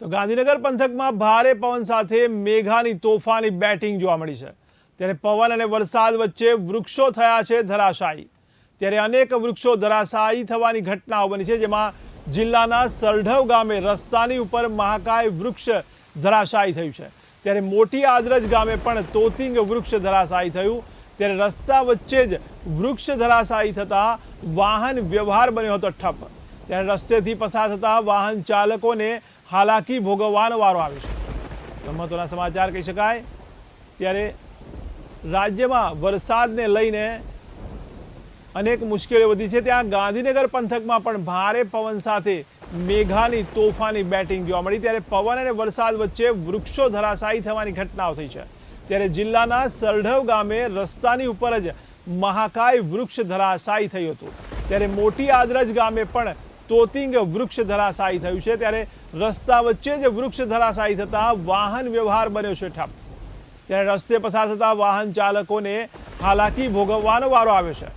તો ગાંધીનગર પંથકમાં ભારે પવન સાથે મેઘાની તોફાની બેટિંગ જોવા મળી છે. ત્યારે પવન અને વરસાદ વચ્ચે વૃક્ષો થયા છે ધરાશાયી. ત્યારે અનેક વૃક્ષો ધરાશાયી થવાની ઘટનાઓ બની છે, જેમાં જિલ્લાના સરઢવ ગામે રસ્તાની ઉપર મહાકાય વૃક્ષ ધરાશાયી થયું છે. ત્યારે મોટી આદરજ ગામે પણ તોતિંગ વૃક્ષ ધરાશાયી થયું. ત્યારે રસ્તા વચ્ચે જ વૃક્ષ ધરાશાયી થતા વાહન વ્યવહાર બન્યો હતો ઠપ. ત્યારે રસ્તેથી પસાર થતા વાહન ચાલકોને હાલાકી ભોગવવાનો વારો આવ્યો છે. રમતોના સમાચાર કહી શકાય, ત્યારે રાજ્યમાં વરસાદને લઈને અનેક મુશ્કેલીઓ વધી છે. ત્યાં ગાંધીનગર પંથકમાં પણ ભારે પવન સાથે મેઘાની તોફાની બેટિંગ જોવા મળી. ત્યારે પવન અને વરસાદ વચ્ચે વૃક્ષો ધરાશાયી થવાની ઘટનાઓ થઈ છે. ત્યારે જિલ્લાના સરઢવ ગામે રસ્તાની ઉપર જ મહાકાય વૃક્ષ ધરાશાયી થયું હતું. ત્યારે મોટી આદરજ ગામે પણ તોતિંગ વૃક્ષ ધરાશાયી થયું છે. ત્યારે રસ્તા વચ્ચે જ વૃક્ષ ધરાશાયી થતાં વાહન વ્યવહાર બન્યો છે ઠપ ત્યારે રસ્તે પસાર થતા વાહન ચાલકોને હાલાકી ભોગવવાનો વારો આવ્યો છે.